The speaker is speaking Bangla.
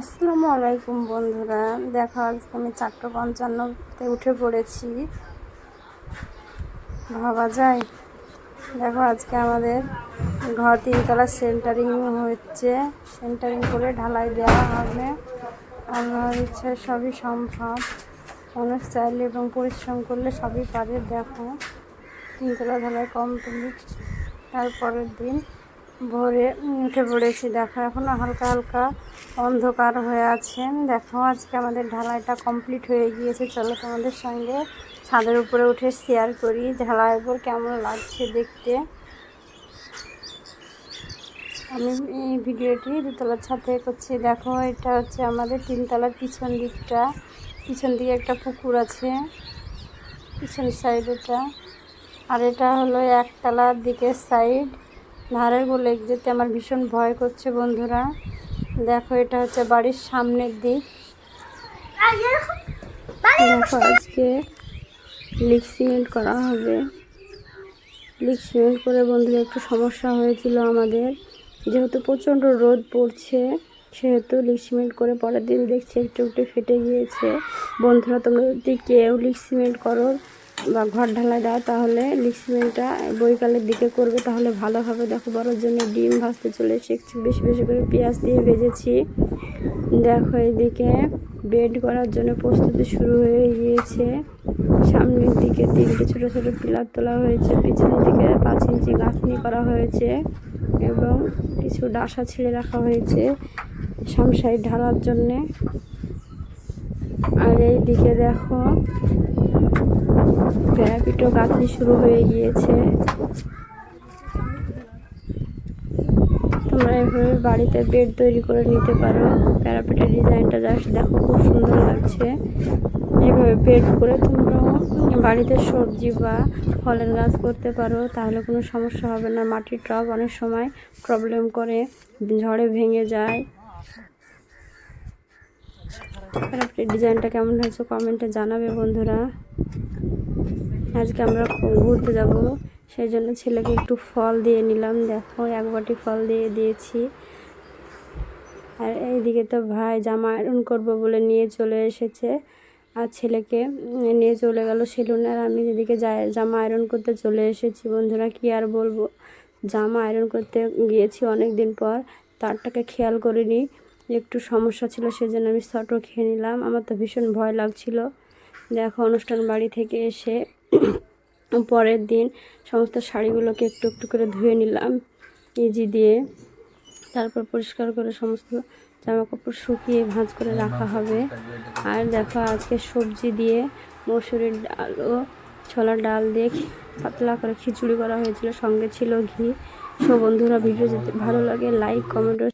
আসসালামু আলাইকুম বন্ধুরা। দেখা, আজকে আমি চারটে পঞ্চান্নতে উঠে পড়েছি। ভাবা যায়? দেখো, আজকে আমাদের ঘর তিনতলা সেন্টারিং হচ্ছে। সেন্টারিং করে ঢালাই দেওয়া হবে। আমার ইচ্ছা সবই সম্ভব। মানুষ চাইলে এবং পরিশ্রম করলে সবই পারে। দেখো, তিনতলা ঢালাই কমপ্লিট। তারপরের দিন ভোরে উঠে পড়েছি। দেখো এখনও হালকা হালকা অন্ধকার হয়ে আছে। দেখো, আজকে আমাদের ঢালাইটা কমপ্লিট হয়ে গিয়েছে। চলো তোমাদের সঙ্গে ছাদের উপরে উঠে শেয়ার করি। ঢালাইয়ের উপর কেমন লাগছে দেখতে। আমি এই ভিডিওটি দুতলার ছাদ করছি। দেখো, এটা হচ্ছে আমাদের তিনতলার পিছন দিকটা। পিছন দিকে একটা পুকুর আছে পিছন সাইড এটা। আর এটা হলো একতলার দিকের সাইড ধারের বলে যেতে আমার ভীষণ ভয় করছে বন্ধুরা। দেখো, এটা হচ্ছে বাড়ির সামনের দিক। দেখো, আজকে লিক সিমেন্ট করা হবে। লিক সিমেন্ট করে বন্ধুরা একটু সমস্যা হয়েছিল আমাদের। যেহেতু প্রচণ্ড রোদ পড়ছে, সেহেতু লিক সিমেন্ট করে পরের দিন দেখছি একটু একটু ফেটে গিয়েছে। বন্ধুরা, তোমরা যদি কেউ লিক সিমেন্ট করো বা ঘর ঢালাই দাও তাহলে লিক সিমেন্টটা বৈকালের দিকে করবে, তাহলে ভালো হবে। দেখো বড়োর জন্য ডিম ভাজতে চলে এসেছি বেশি বেশি করে পেঁয়াজ দিয়ে ভেজেছি। দেখো এদিকে বেড করার জন্য প্রস্তুতি শুরু হয়ে গিয়েছে। সামনের দিকে তিনটে ছোটো ছোটো পিলার তোলা হয়েছে, পিছনের দিকে পাঁচ ইঞ্চি গাঁথনি করা হয়েছে এবং কিছু ডাসা ছেড়ে রাখা হয়েছে সামসাই ঢালার জন্যে। আর এই দিকে দেখো প্যারাপিটও গাঁথনি শুরু হয়ে গিয়েছে। তোমরা এভাবে বাড়িতে বেড তৈরি করে নিতে পারো। প্যারাপিটের ডিজাইনটা জাস্ট দেখো, খুব সুন্দর লাগছে। এভাবে বেড করে তোমরা বাড়িতে সবজি বা ফলের গাছ করতে পারো, তাহলে কোনো সমস্যা হবে না। মাটির টব অনেক সময় প্রবলেম করে, ঝড়ে ভেঙে যায়। প্যারাপিটের ডিজাইনটা কেমন হয়েছে কমেন্টে জানাবে বন্ধুরা। আজকে আমরা ঘুরতে যাব। সেই জন্য ছেলেকে একটু ফল দিয়ে নিলাম। দেখো, এক বাটি ফল দিয়ে দিয়েছি। আর এইদিকে তো ভাই জামা আয়রন করব বলে নিয়ে চলে এসেছে। আর ছেলেকে নিয়ে চলে গেল সেলুনে। আর আমি এদিকে জামা আয়রন করতে চলে এসেছি। বন্ধুরা, কি আর বলব? জামা আয়রন করতে গিয়েছি অনেক দিন পর। তারটাকে খেয়াল করিনি। একটু সমস্যা ছিল, সেজন্য আমি শর্টও খেয়ে নিলাম। আমার তো ভীষণ ভয় লাগছিল। দেখো, অনুষ্ঠান বাড়ি থেকে এসে পরের দিন সমস্ত শাড়িগুলোকে একটু একটু করে ধুয়ে নিলাম, ইজি দিয়ে। তারপর পরিষ্কার করে সমস্ত জামা কাপড় শুকিয়ে ভাঁজ করে রাখা হবে। আর দেখো আজকে সবজি দিয়ে মসুরির ডাল ও ছোলার ডাল দিয়ে পাতলা করে খিচুড়ি করা হয়েছিল, সঙ্গে ছিল ঘি। সব বন্ধুরা, ভিডিও যদি ভালো লাগে লাইক কমেন্ট ও